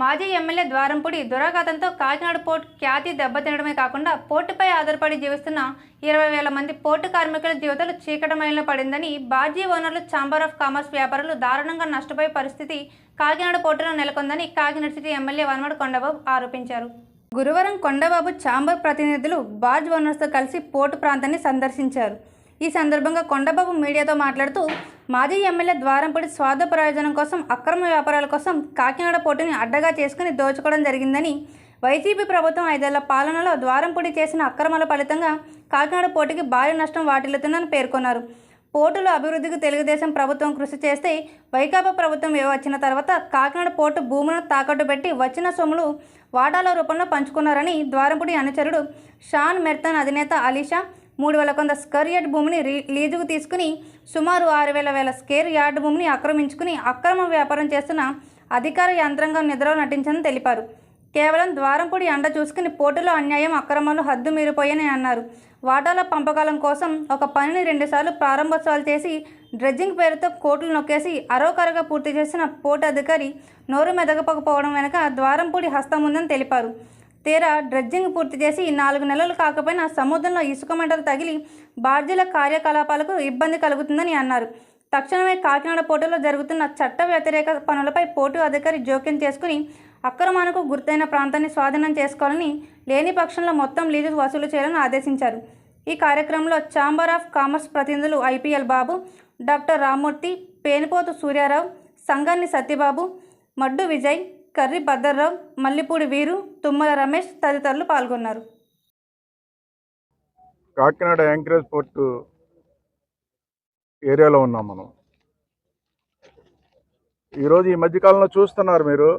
మాజీ ఎమ్మెల్యే ద్వారంపూడి దురాఘాతంతో కాకినాడ పోర్టు ఖ్యాతి దెబ్బతినడమే కాకుండా పోర్టుపై ఆధారపడి జీవిస్తున్న ఇరవై వేల మంది పోర్టు కార్మికుల జీవితాలు చీకటమైన పడిందని బాజీ ఓనర్లు ఛాంబర్ ఆఫ్ కామర్స్ వ్యాపారులు దారుణంగా నష్టపోయే పరిస్థితి కాకినాడ పోర్టులో నెలకొందని కాకినాడ సిటీ ఎమ్మెల్యే వనమడు కొండబాబు ఆరోపించారు. గురువారం కొండబాబు ఛాంబర్ ప్రతినిధులు బార్జ్ ఓనర్స్తో కలిసి పోర్టు ప్రాంతాన్ని సందర్శించారు. ఈ సందర్భంగా కొండబాబు మీడియాతో మాట్లాడుతూ మాజీ ఎమ్మెల్యే ద్వారంపూడి స్వార్థ ప్రయోజనం కోసం అక్రమ వ్యాపారాల కోసం కాకినాడ పోటీని అడ్డగా చేసుకుని దోచుకోవడం జరిగిందని వైసీపీ ప్రభుత్వం ఐదేళ్ళ పాలనలో ద్వారంపూడి చేసిన అక్రమాల ఫలితంగా కాకినాడ పోటీకి భారీ నష్టం వాటిల్లుతుందని పేర్కొన్నారు. పోర్టుల అభివృద్ధికి తెలుగుదేశం ప్రభుత్వం కృషి చేస్తే వైకాపా ప్రభుత్వం వచ్చిన తర్వాత కాకినాడ పోర్టు భూములను తాకట్టు పెట్టి వచ్చిన సొమ్ములు వాటాల రూపంలో పంచుకున్నారని ద్వారంపూడి అనుచరుడు షాన్ మెర్తన్ అధినేత అలీషా మూడు వేల కొంత స్క్వేర్ యార్డ్ భూమిని రీ లీజుకు తీసుకుని సుమారు ఆరు వేల వేల స్క్వేర్ యార్డ్ భూమిని ఆక్రమించుకుని అక్రమ వ్యాపారం చేస్తున్న అధికార యంత్రాంగం నిద్రలో నటించని తెలిపారు. కేవలం ద్వారంపూడి అండ చూసుకుని పోటులో అన్యాయం అక్రమాలు హద్దు మీరిపోయాయని అన్నారు. వాటాల పంపకాలం కోసం ఒక పనిని రెండుసార్లు ప్రారంభోత్సవాలు చేసి డ్రెడ్జింగ్ పేరుతో కోట్లు నొక్కేసి అరోకరగా పూర్తి చేసిన పోర్టు అధికారి నోరు మెదగకపోవడం వెనుక ద్వారంపూడి హస్తం ఉందని తెలిపారు. తీరా డ్రెడ్జింగ్ పూర్తి చేసి నాలుగు నెలలు కాకపోయినా సముద్రంలో ఇసుక మంటలు తగిలి బాధ్యుల కార్యకలాపాలకు ఇబ్బంది కలుగుతుందని అన్నారు. తక్షణమే కాకినాడ పోర్టులో జరుగుతున్న చట్ట వ్యతిరేక పనులపై పోర్టు అధికారి జోక్యం చేసుకుని అక్రమానికి గుర్తైన ప్రాంతాన్ని స్వాధీనం చేసుకోవాలని లేని పక్షంలో మొత్తం లీజు వసూలు చేయాలని ఆదేశించారు. ఈ కార్యక్రమంలో ఛాంబర్ ఆఫ్ కామర్స్ ప్రతినిధులు ఐపీఎల్ బాబు డాక్టర్ రామ్మూర్తి పేనుపోతు సూర్యారావు సంగాన్ని సత్యబాబు మడ్డు విజయ్ కర్రి భద్రరావు మల్లిపూడి వీరు తుమ్మల రమేష్ తదితరులు పాల్గొన్నారు. కాకినాడ యాంకరేజ్ పోర్టు ఏరియాలో ఉన్నాం మనం. ఈరోజు ఈ మధ్యకాలంలో చూస్తున్నారు మీరు.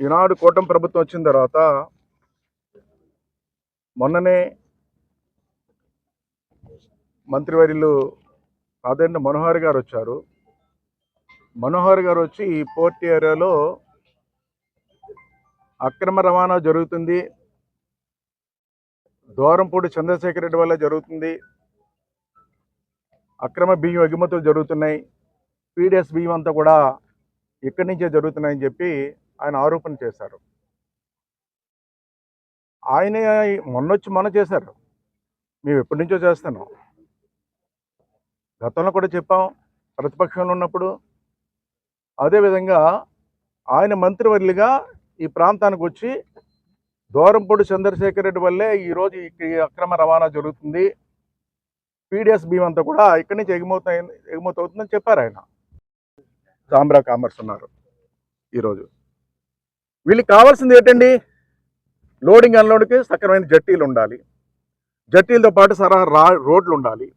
ఈనాడు కూటమి ప్రభుత్వం వచ్చిన తర్వాత మొన్ననే మంత్రివర్యులు ఆదరణ మనోహర్ గారు వచ్చారు. మనోహర్ గారు వచ్చి ఈ పోర్ట్ ఏరియాలో అక్రమ రవాణా జరుగుతుంది. దూరంపూడి చంద్రశేఖర్ రెడ్డి వల్ల జరుగుతుంది. అక్రమ బియ్యం ఎగుమతులు జరుగుతున్నాయి. పీడిఎస్ బియ్యం అంతా కూడా ఇక్కడి నుంచే జరుగుతున్నాయని చెప్పి ఆయన ఆరోపణ చేశారు. ఆయన మొన్నొచ్చి మొన్న చేశారు. మేము ఎప్పటి నుంచో చేస్తున్నాం. గతంలో కూడా చెప్పాం. ప్రతిపక్షంలో ఉన్నప్పుడు అదేవిధంగా ఆయన మంత్రివర్యులుగా ఈ ప్రాంతానికి వచ్చి దూరంపూడి చంద్రశేఖర్ రెడ్డి వల్లే ఈరోజు ఈ అక్రమ రవాణా జరుగుతుంది. పీడిఎస్ బియ్యం అంతా కూడా ఇక్కడి నుంచి ఎగుమవుతాయి ఎగుమతి అవుతుందని చెప్పారు ఆయన. సాంబ్రా కామర్స్ ఉన్నారు ఈరోజు వీళ్ళకి కావాల్సింది ఏంటండి? లోడింగ్ అన్లోడ్కి సక్రమైన జట్టీలు ఉండాలి. జట్టీలతో పాటు సరా రా రోడ్లు ఉండాలి.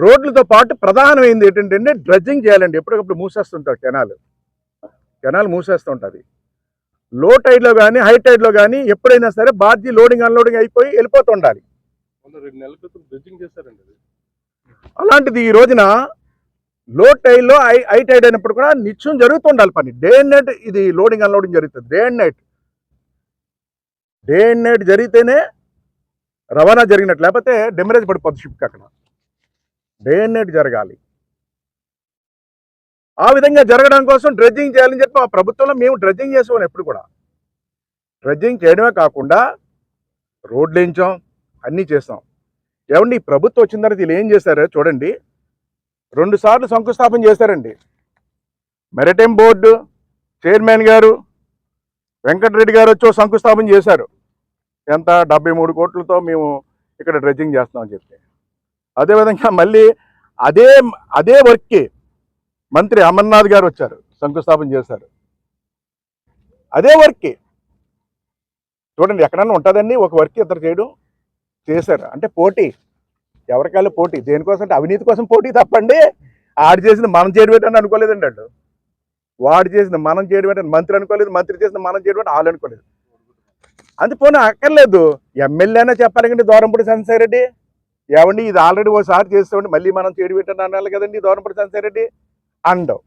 రోడ్లతో పాటు ప్రధానమైంది ఏంటంటే డ్రెడ్జింగ్ చేయాలండి. ఎప్పటికప్పుడు మూసేస్తుంటారు కెనాల్. కెనాల్ మూసేస్తుంటుంది. లో టైడ్లో కానీ హై టైడ్లో కానీ ఎప్పుడైనా సరే బాధ్య లోడింగ్ అన్లోడింగ్ అయిపోయి వెళ్ళిపోతుండాలి. అలాంటిది ఈ రోజున లో టైడ్లో హై హై టైడ్ అయినప్పుడు కూడా నిత్యం జరుగుతుండాలి పని. డే అండ్ నైట్ ఇది లోడింగ్ అన్లోడింగ్ జరుగుతుంది. Day and night day and night జరిగితేనే రవాణా జరిగినట్టు. లేకపోతే డెమరేజ్ పడిపోద్ది షిప్కి అక్కడ. డే అండ్ నైట్ జరగాలి. ఆ విధంగా జరగడం కోసం డ్రెడ్జింగ్ చేయాలని చెప్పి మా ప్రభుత్వంలో మేము డ్రెడ్జింగ్ చేసాం ఎప్పుడు కూడా. డ్రెడ్జింగ్ చేయడమే కాకుండా రోడ్లు వేయించాం అన్నీ చేస్తాం. ఏమండి ఈ ప్రభుత్వం వచ్చిన తర్వాత వీళ్ళు ఏం చేశారో చూడండి. రెండుసార్లు శంకుస్థాపన చేశారండి. మెరిటైమ్ బోర్డు చైర్మన్ గారు వెంకటరెడ్డి గారు వచ్చి శంకుస్థాపన చేశారు. ఎంత? డెబ్బై మూడు కోట్లతో మేము ఇక్కడ డ్రెడ్జింగ్ చేస్తామని చెప్పి. అదేవిధంగా మళ్ళీ అదే అదే వర్క్కి మంత్రి అమర్నాథ్ గారు వచ్చారు శంకుస్థాపన చేశారు. అదే వర్క్కి చూడండి ఎక్కడన్నా ఉంటుందండి ఒక వర్క్ ఇద్దరు చేయడం చేశారు. అంటే పోటీ ఎవరికైనా పోటీ దేనికోసం అంటే అవినీతి కోసం పోటీ తప్పండి. ఆడు చేసింది మనం చేయడం అనుకోలేదండి వాళ్ళు. వాడు చేసింది మనం చేయడం మంత్రి అనుకోలేదు మంత్రి చేసింది మనం చేయడం వాళ్ళు అనుకోలేదు. అంతే పోనీ అక్కర్లేదు. ఎమ్మెల్యేనే చెప్పాలి కండి దూరంపూడి సంజయ్ రెడ్డి. ఏమండి ఇది ఆల్రెడీ ఓసారి చేస్తామండి మళ్ళీ మనం చేయడం పెట్టండి అనాలి కదండి దూరంపూడి సంజయ్ రెడ్డి? అండవు.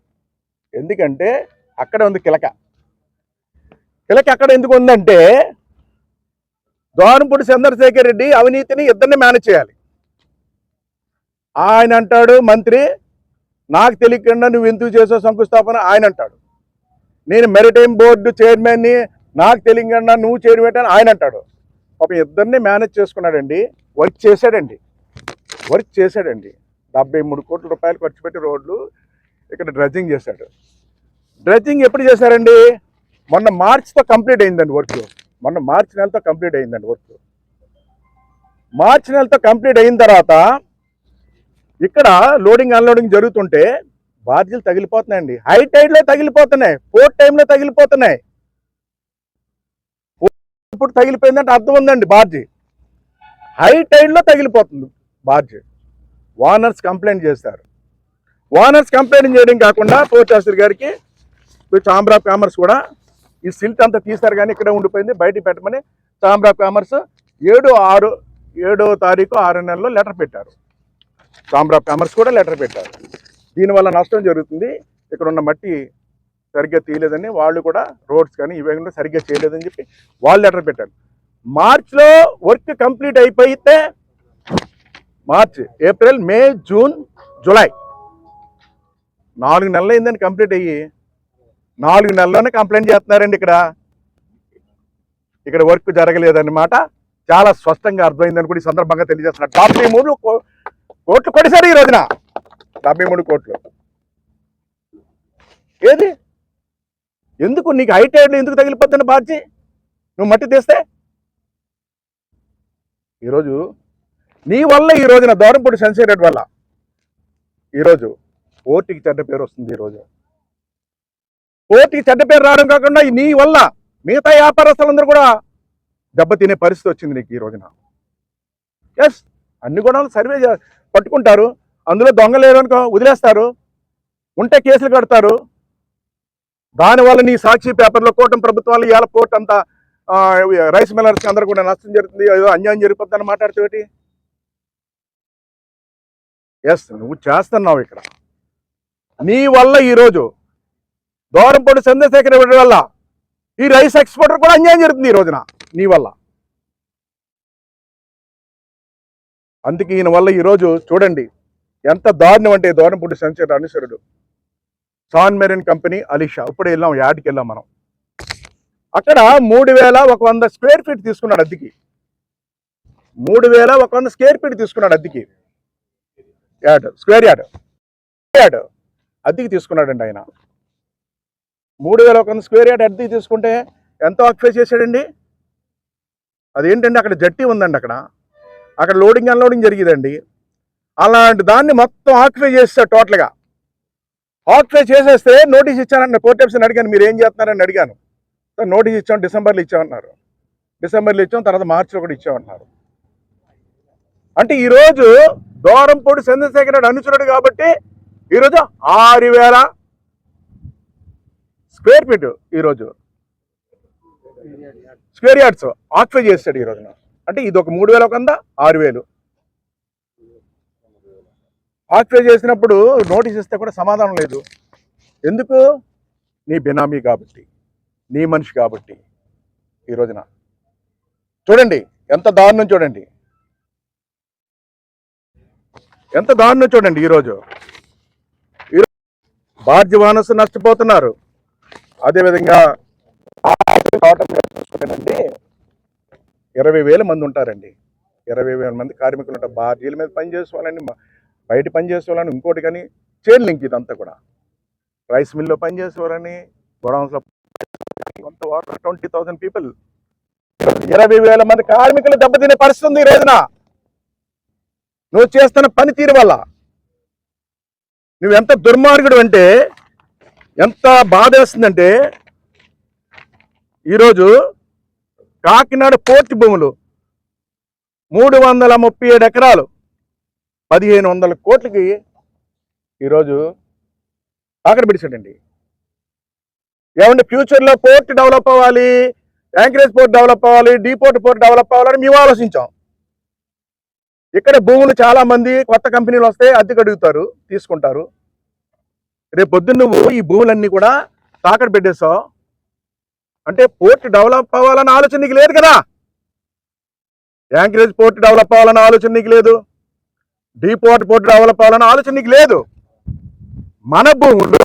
ఎందుకంటే అక్కడ ఉంది కిలక. కిలక అక్కడ ఎందుకు ఉందంటే దోరంపూడి చంద్రశేఖర్ రెడ్డి అవినీతిని ఇద్దరిని మేనేజ్ చేయాలి. ఆయన అంటాడు మంత్రి నాకు తెలియకుండా నువ్వు ఎందుకు చేసావు శంకుస్థాపన? ఆయన అంటాడు. నేను మెరిటైమ్ బోర్డు చైర్మన్ని నాకు తెలియకుండా నువ్వు చైర్మన్ అని ఆయన అంటాడు. పాప ఇద్దరిని మేనేజ్ చేసుకున్నాడండి వర్క్ చేశాడండి. వర్క్ చేశాడండి. డెబ్బై మూడు కోట్ల రూపాయలు ఖర్చు పెట్టి రోడ్లు ఇక్కడ డ్రెజింగ్ చేశాడు. డ్రెజింగ్ ఎప్పుడు చేశారండి? మొన్న మార్చితో కంప్లీట్ అయిందండి వర్క్. మొన్న మార్చి నెలతో కంప్లీట్ అయిందండి వర్క్. మార్చి నెలతో కంప్లీట్ అయిన తర్వాత ఇక్కడ లోడింగ్ అన్లోడింగ్ జరుగుతుంటే బార్జీలు తగిలిపోతున్నాయండి. హై టైడ్లో తగిలిపోతున్నాయి. పోర్ట్ టైంలో తగిలిపోతున్నాయి. ఇప్పుడు తగిలిపోయిందంటే అర్థం ఉందండి బార్జీ హై టైడ్లో తగిలిపోతుంది. బార్జీ వానర్స్ కంప్లైంట్ చేశారు వానర్స్ కంప్లైంట్ చేయడం కాకుండా పోర్ట్ గారికి చాంబర్ ఆఫ్ కామర్స్ కూడా ఈ సిల్ట్ అంతా తీశారు కానీ ఇక్కడే ఉండిపోయింది బయటికి పెట్టమని చాంబర్ ఆఫ్ కామర్స్ ఏడు ఆరు ఏడో తారీఖు ఆరు నెలలో లెటర్ పెట్టారు. చాంబర్ ఆఫ్ కామర్స్ కూడా లెటర్ పెట్టారు. దీనివల్ల నష్టం జరుగుతుంది. ఇక్కడ ఉన్న మట్టి సరిగ్గా తీయలేదని వాళ్ళు కూడా రోడ్స్ కానీ ఇవే సరిగ్గా చేయలేదని చెప్పి వాళ్ళు లెటర్ పెట్టారు. మార్చ్లో వర్క్ కంప్లీట్ అయిపోతే March April May June July. నాలుగు నెలలు అయిందని కంప్లీట్ అయ్యి. నాలుగు నెలల్లోనే కంప్లైంట్ చేస్తున్నారండి ఇక్కడ. ఇక్కడ వర్క్ జరగలేదన్నమాట చాలా స్పష్టంగా అర్థమైందని కూడా ఈ సందర్భంగా తెలియజేస్తున్నారు డెబ్బై మూడు కోట్లు కొట్టేశారు ఈ రోజున. డెబ్బై మూడు కోట్లు. ఏది? ఎందుకు నీకు హైటైడ్లు ఎందుకు తగిలిపోతుంది బాధ్య నువ్వు మట్టి తీస్తే? ఈరోజు నీ వల్ల ఈ రోజున దూరంపూడి రెడ్డి వల్ల. ఈరోజు ఓటికి చెడ్డ పేరు వస్తుంది ఈరోజు ఓటికి చెడ్డ పేరు రావడం కాకుండా నీ వల్ల మిగతా వ్యాపారస్తులందరూ కూడా దెబ్బతినే పరిస్థితి వచ్చింది నీకు ఈ రోజున. ఎస్ అన్ని కూడా సర్వే పట్టుకుంటారు. అందులో దొంగలేదనుకో వదిలేస్తారు. ఉంటే కేసులు కడతారు. దానివల్ల నీ సాక్షి పేపర్లో కూటమి ప్రభుత్వాలు ఇవాళ పోర్ట్ అంతా రైస్ మిల్లర్స్ అందరూ కూడా నష్టం జరుగుతుంది. ఏదో అన్యాయం జరిగిపోద్దని మాట్లాడుతూ ఎస్ నువ్వు చేస్తున్నావు ఇక్కడ. నీ వల్ల ఈరోజు దూరంపొడి చంద్రశేఖర్ రెడ్డి వల్ల ఈ రైస్ ఎక్స్పోర్టర్ కూడా అన్యాయం జరుగుతుంది ఈ రోజున నీ వల్ల. అందుకే ఈయన వల్ల ఈరోజు చూడండి ఎంత దారుణం అంటే దూరంపూడి చంద్రశేఖర్ అనుసరుడు సాన్ మెరీన్ కంపెనీ అలీషా ఇప్పుడు వెళ్ళాం యాడ్కి వెళ్ళాం మనం. అక్కడ మూడు వేల ఒక వంద స్క్వేర్ ఫీట్ తీసుకున్నాడు అద్దెకి. మూడు వేల ఒక వంద స్క్వేర్ ఫీట్ తీసుకున్నాడు అద్దెకి. Add square yard. యార్డ్ అద్దెకి తీసుకున్నాడండి ఆయన. మూడు వేల ఒక స్క్వేర్ యార్డ్ అద్దెకి తీసుకుంటే ఎంత ఆక్యుపై చేశాడండి? అదేంటండి అక్కడ జట్టి ఉందండి అక్కడ. అక్కడ లోడింగ్ అన్లోడింగ్ జరిగేదండి. అలాంటి దాన్ని మొత్తం ఆక్యుపై చేస్తాడు టోటల్గా ఆక్యుపై చేసేస్తే నోటీస్ ఇచ్చానండి కోర్ట్ ఆఫీసర్ని అడిగాను మీరు ఏం చేస్తున్నారని అడిగాను. నోటీస్ ఇచ్చాం డిసెంబర్లో ఇచ్చామన్నారు. డిసెంబర్లో ఇచ్చాం తర్వాత మార్చిలో కూడా ఇచ్చామన్నారు. అంటే ఈరోజు దోరంపూడి చంద్రశేఖర్ రెడ్డి అనుచరుడు కాబట్టి ఈరోజు ఆరు వేల స్క్వేర్ ఫీట్ ఈరోజు స్క్వేర్ యార్డ్స్ ఆక్యుపై చేస్తాడు ఈ రోజున అంటే ఇది ఒక మూడు వేల ఒక వంద ఆరు వేలు. ఆక్యుపై చేసినప్పుడు నోటీస్ ఇస్తే కూడా సమాధానం లేదు. ఎందుకు? నీ బినామీ కాబట్టి నీ మనిషి కాబట్టి ఈ రోజున. చూడండి ఎంత దారుణం చూడండి. ఎంత దారుణం చూడండి ఈరోజు. ఈరోజు బాధ్య వానసు నష్టపోతున్నారు. అదేవిధంగా తోటం ఇరవై వేల మంది ఉంటారండి. ఇరవై వేల మంది కార్మికులు ఉంటారు. బాధ్యుల మీద పని చేసుకోవాలని బయట పని చేసుకోవాలని ఇంకోటి కానీ చైన్ లింక్ ఇదంతా కూడా. రైస్ మిల్లో పని చేసేవారని కొంత వాటర్ ట్వంటీ థౌసండ్ పీపుల్ ఇరవై వేల మంది కార్మికులు దెబ్బతినే పరిస్థితి ఉంది ఈ రోజున. నువ్వు చేస్తున్న పనితీరు వల్ల. నువ్వు ఎంత దుర్మార్గుడు అంటే ఎంత బాధ వేస్తుందంటే ఈరోజు కాకినాడ పోర్ట్ భూములు మూడు వందల ముప్పై ఏడు ఎకరాలు పదిహేను వందల కోట్లకి ఈరోజు అక్కడ పిడిచాడండి ఏమంటే ఫ్యూచర్లో పోర్ట్ డెవలప్ అవ్వాలి యాంకరేజ్ పోర్ట్ డెవలప్ అవ్వాలి డీపోర్ట్ పోర్ట్ డెవలప్ అవ్వాలని మేము ఆలోచించాం. ఇక్కడ భూములు చాలా మంది కొత్త కంపెనీలు వస్తే అద్దెకు అడుగుతారు తీసుకుంటారు. రేపు పొద్దున్న నువ్వు ఈ భూములన్నీ కూడా తాకట్టు పెట్టేస్తావు. అంటే పోర్ట్ డెవలప్ అవ్వాలన్న ఆలోచన నీకు లేదు కదా? యాంకరేజ్ పోర్ట్ డెవలప్ అవ్వాలన్న ఆలోచన నీకు లేదు. డీపోర్ట్ పోర్ట్ డెవలప్ అవ్వాలన్న ఆలోచన నీకు లేదు. మన భూములు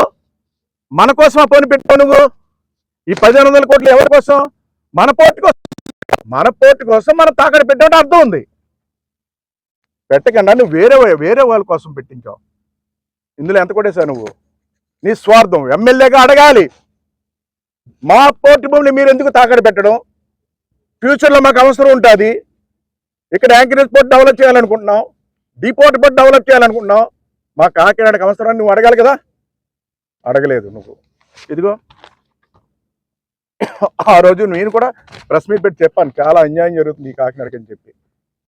మన కోసం ఆ పని పెట్టుకో నువ్వు? ఈ పదిహేను వందల కోట్లు ఎవరి కోసం? మన పోర్టు కోసం. మన పోర్టు కోసం మనం తాకడ పెట్టడం అర్థం ఉంది. పెట్టకుండా నువ్వు వేరే వేరే వాళ్ళ కోసం పెట్టించావు. ఇందులో ఎంత కొట్టేశావు నువ్వు? నీ స్వార్థం ఎమ్మెల్యేగా అడగాలి. మా పోర్టు భూమిని మీరు ఎందుకు తాకడ పెట్టడం? ఫ్యూచర్లో మాకు అవసరం ఉంటుంది. ఇక్కడ యాంకరేజ్ పోర్ట్ డెవలప్ చేయాలనుకుంటున్నాం. డిపోర్ట్ పోర్ట్ డెవలప్ చేయాలనుకుంటున్నాం. మా కాకినాడకి అవసరం నువ్వు అడగాలి కదా? అడగలేదు నువ్వు. ఇదిగో. ఆ రోజు నేను కూడా ప్రెస్ మీట్ పెట్టి చెప్పాను. చాలా అన్యాయం జరుగుతుంది ఈ కాకినాడకి అని చెప్పి.